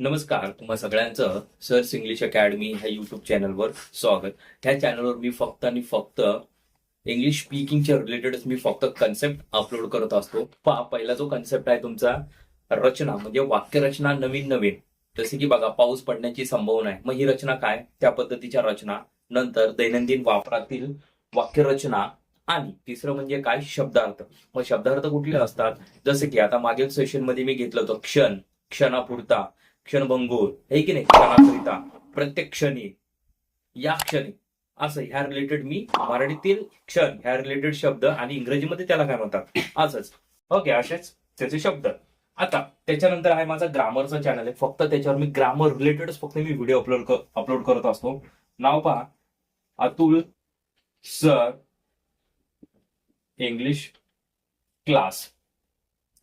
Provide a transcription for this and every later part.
नमस्कार तुम्हा सगळ्यांचं सर्स इंग्लिश अकॅडमी ह्या युट्यूब चॅनलवर स्वागत. ह्या चॅनलवर मी फक्त आणि फक्त इंग्लिश स्पीकिंगच्या रिलेटेडच मी फक्त कन्सेप्ट अपलोड करत असतो. पहा पहिला जो कन्सेप्ट आहे तुमचा रचना म्हणजे वाक्यरचना नवीन नवीन. जसे की बघा पाऊस पडण्याची संभावना आहे. मग ही रचना काय? त्या पद्धतीच्या रचना. नंतर दैनंदिन वापरातील वाक्यरचना आणि तिसरं म्हणजे काय? शब्दार्थ. मग शब्दार्थ कुठले असतात? जसे की आता मागील सेशनमध्ये मी घेतलं होतं क्षण क्षणापुरता. क्षणभंगूर. हे की नाही? क्षणाकरिता. प्रत्येक क्षणी. या क्षणी. असं ह्या रिलेटेड मी मराठीतील क्षण ह्या रिलेटेड शब्द आणि इंग्रजीमध्ये त्याला काय म्हणतात? असंच. ओके असेच. त्याचे शब्द. आता त्याच्यानंतर आहे माझा ग्रामरचा चॅनल आहे. फक्त त्याच्यावर मी ग्रामर रिलेटेडच फक्त मी व्हिडिओ अपलोड अपलोड करत असतो. नाव पहा. अतुल सर. इंग्लिश क्लास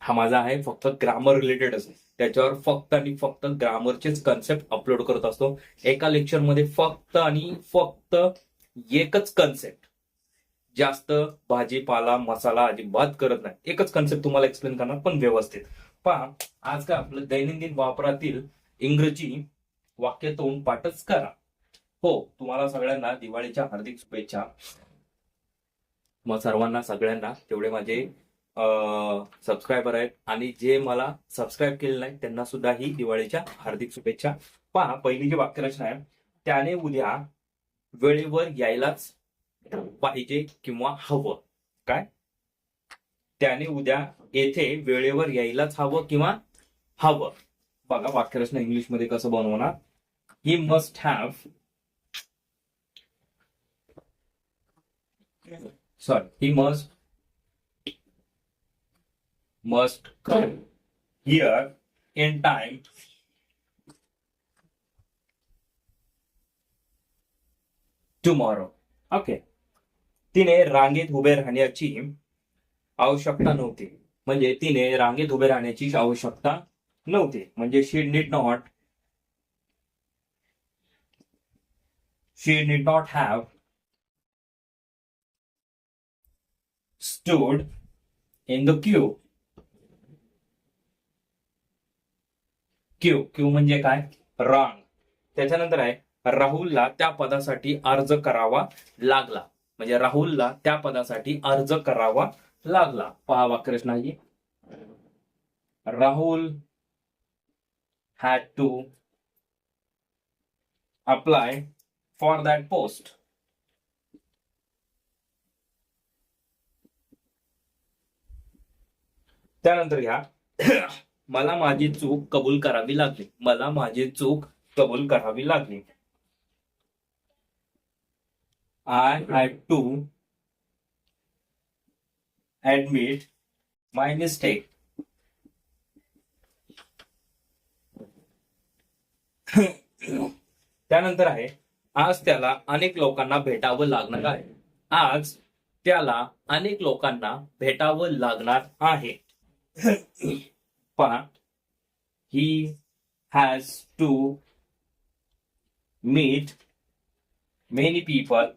हा माझा आहे फक्त ग्रामर रिलेटेडच त्याच्यावर फक्त आणि फक्त ग्रामरचेच कन्सेप्ट अपलोड करत असतो. एका लेक्चरमध्ये फक्त आणि फक्त एकच कन्सेप्ट जास्त भाजीपाला मसाला अजिबात करत नाही. एकच कन्सेप्ट तुम्हाला एक्सप्लेन करणार पण व्यवस्थित. पहा आज का आपलं दैनंदिन वापरातील इंग्रजी वाक्य तोंड पाठच करा. हो तुम्हाला सगळ्यांना दिवाळीच्या हार्दिक शुभेच्छा. मग सर्वांना सगळ्यांना तेवढे माझे सबस्क्रायबर आहेत. आणि जे मला सबस्क्राईब केले नाही त्यांना सुद्धा ही दिवाळीच्या हार्दिक शुभेच्छा. पहा पहिली जी वाक्यरचना आहे त्याने उद्या वेळेवर यायलाच पाहिजे किंवा हवं. काय? त्याने उद्या येथे वेळेवर यायलाच हवं किंवा हवं. बघा वाक्यरचना इंग्लिशमध्ये कसं बनवणार? He must have sorry he must must come here in time. Tomorrow. Okay तिने रांगेत उभे राहण्याची आवश्यकता नव्हती. म्हणजे तिने रांगेत उभे राहण्याची आवश्यकता नव्हती. म्हणजे she need not she need not have stood in the queue queue queue म्हणजे काय? रांग. त्याच्यानंतर आहे राहुलला त्या पदासाठी अर्ज करावा लागला. म्हणजे राहुलला त्या पदासाठी अर्ज करावा लागला. पहा वाक्यरचना नाही Rahul had to apply for that post त्यानंतर घ्या. मला माझी चूक कबूल करावी लागली. मला माझी चूक कबूल करावी लागली. I had to admit my mistake त्यानंतर आहे आज त्याला अनेक लोकांना भेटावं लागणार आहे. आज त्याला अनेक लोकांना भेटावं लागणार आहे. पहा he has to meet many people.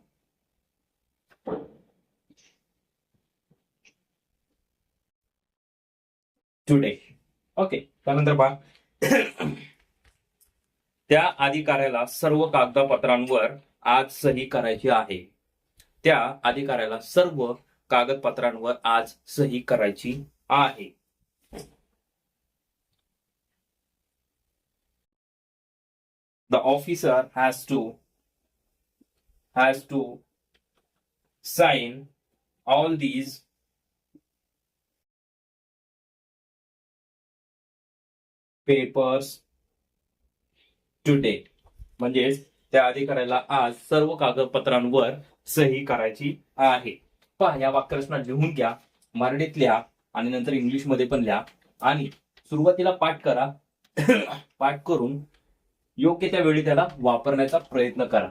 Today. Okay त्यानंतर पहा. त्या अधिकाऱ्याला सर्व कागदपत्रांवर आज सही करायची आहे. त्या अधिकाऱ्याला सर्व कागदपत्रांवर आज सही करायची आहे. The officer has to has to sign all these papers today. म्हणजेच त्या अधिकाऱ्याला आज सर्व कागदपत्रांवर सही करायची आहे. पहा या वाक्यरचना लिहून घ्या मराठीत लिहा आणि नंतर इंग्लिशमध्ये पण लिहा आणि सुरुवातीला पाठ करा. पाठ करून योग्य त्या वेळी त्याला वापरण्याचा प्रयत्न करा.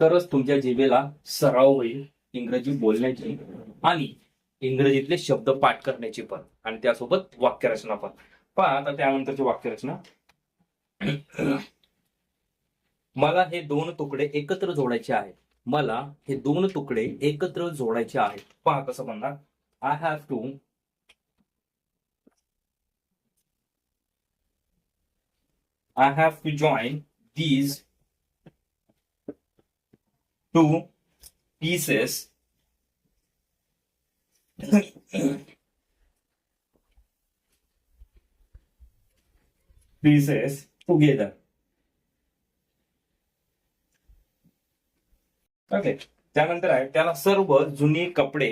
तरच तुमच्या जिभेला सराव होईल इंग्रजी बोलण्याची आणि इंग्रजीतले शब्द पाठ करण्याची पण आणि त्यासोबत वाक्यरचना पण. पहा आता त्यानंतरची वाक्यरचना. मला हे दोन तुकडे एकत्र जोडायचे आहेत. मला हे दोन तुकडे एकत्र जोडायचे आहेत. पहा कसं म्हणणार I have to I have to join these two pieces pieces together. Okay त्यानंतर आहे त्याला सर्व जुनी कपडे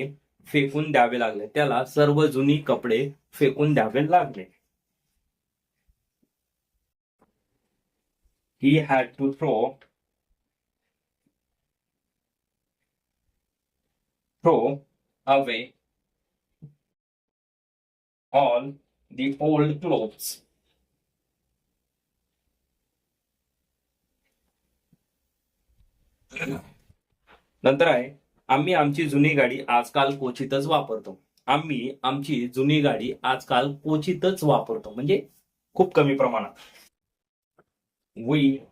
फेकून द्यावे लागले. त्याला सर्व जुनी कपडे फेकून द्यावे लागले. He had to throw throw away all the old clothes. नंतर आहे आम्ही आमची जुनी गाडी आजकाल क्वचितच वापरतो. आम्ही आमची जुनी गाडी आजकाल क्वचितच वापरतो. म्हणजे खूप कमी प्रमाणात. We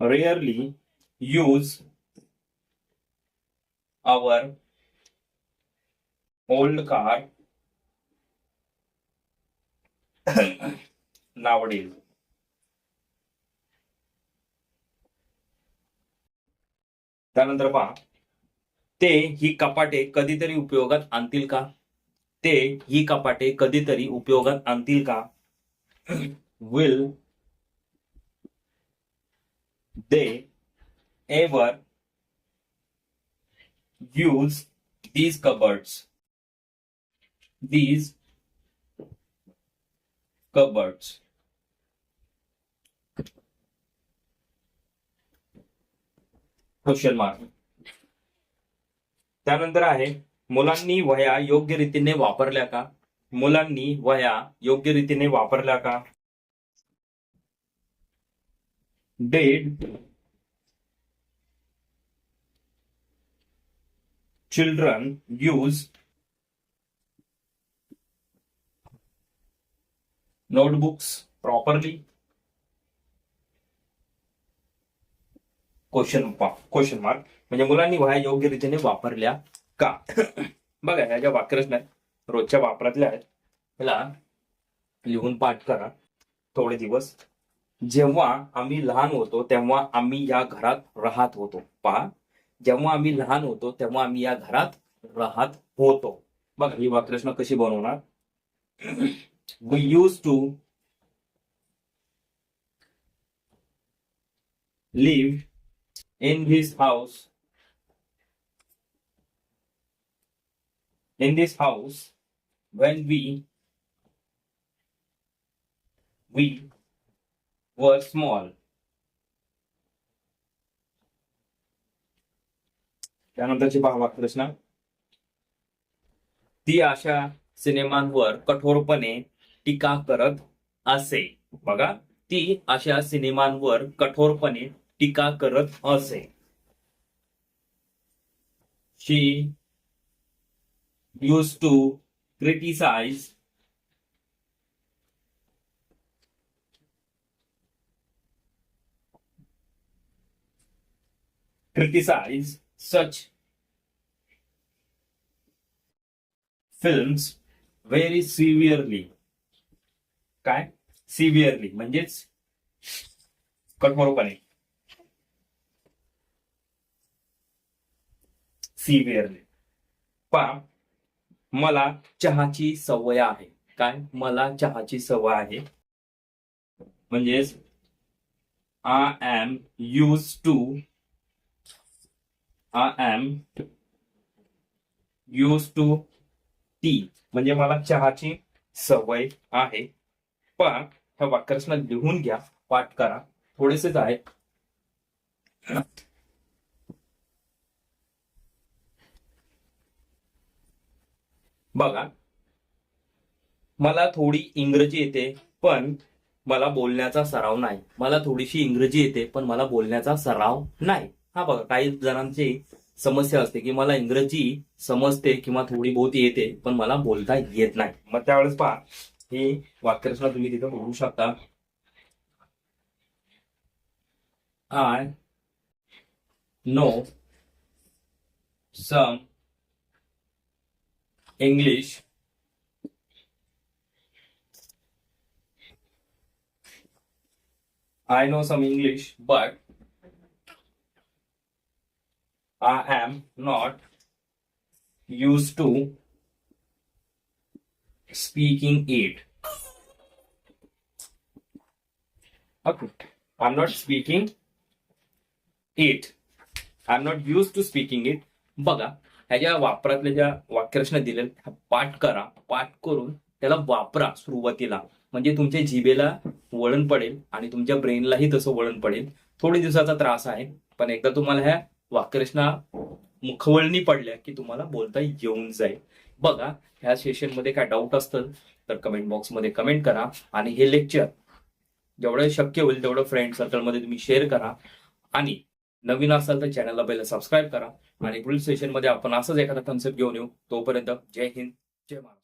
rarely use our old car nowadays. त्यानंतर पहा ते ही कपाटे कधीतरी उपयोगात आणतील का? ते ही कपाटे कधीतरी उपयोगात आणतील का? Will they ever use these cupboards. These cupboards. Question mark त्यानंतर आहे मुलांनी वह्या योग्य रीतीने वापरल्या का? मुलांनी वह्या योग्य रीतीने वापरल्या का? Did children use notebooks properly question question mark म्हणजे मुलांनी वह्या योग्य रीतीने वापरल्या का? बघा ह्या ज्या वाक्यरचना आहेत रोजच्या वापरातल्या आहेत ह्याला लिहून पाठ करा. थोडे दिवस जेव्हा आम्ही लहान होतो तेव्हा आम्ही या घरात राहत होतो. पहा जेव्हा आम्ही लहान होतो तेव्हा आम्ही या घरात राहत होतो. बघा ही वाक्यरचना कशी बनवणार? We used to live in this house in this house when we we were small. त्यानंतरची पहा प्रश्न. ती अशा सिनेमांवर कठोरपणे टीका करत असे. बघा ती अशा सिनेमांवर कठोरपणे टीका करत असे. She used to criticize criticize such films very severely. काय? सिव्हिअरली म्हणजेच कठोरपणे. सिव्हिअरली पा मला चहाची सवय आहे. काय? मला चहाची सवय आहे. म्हणजेच I am used to I am used to tea म्हणजे मला चहाची सवय आहे. पण ह्या वाक्यरचना लिहून घ्या पाठ करा. थोडेसेच आहेत बघा. मला थोडी इंग्रजी येते पण मला बोलण्याचा सराव नाही. मला थोडीशी इंग्रजी येते पण मला बोलण्याचा सराव नाही. हा बघा काही जणांची समस्या असते की मला इंग्रजी समजते किंवा थोडी बहुत येते पण मला बोलता येत नाही. मग त्यावेळेस पहा ही वाक्यरचना तुम्ही तिथं बघू शकता. I know some English I know some English but I am not used to speaking it. Okay. I'm not speaking it. I'm not used to speaking it. बघा ह्या ज्या वापरातल्या ज्या वाक्यरचना दिल्या ह्या पाठ करा पाठ करून त्याला वापरा सुरुवातीला म्हणजे तुमच्या जिभेला वळण पडेल आणि तुमच्या ब्रेनलाही तसं वळण पडेल थोडे दिवसाचा त्रास आहे पण एकदा तुम्हाला ह्या वाक्यरचना मुखवळणी पडल्या की तुम्हाला बोलता येऊन जाईल. बघा ह्या सेशनमध्ये काय डाऊट असतं तर कमेंट बॉक्समध्ये कमेंट करा आणि हे लेक्चर जेवढं शक्य होईल तेवढं फ्रेंड सर्कलमध्ये तुम्ही शेअर करा आणि नवीन असाल तर चॅनलला पहिलं सबस्क्राईब करा आणि पुढील सेशनमध्ये आपण असंच एखादा कन्सेप्ट घेऊन येऊ. तोपर्यंत जय हिंद जय महाराष्ट्र.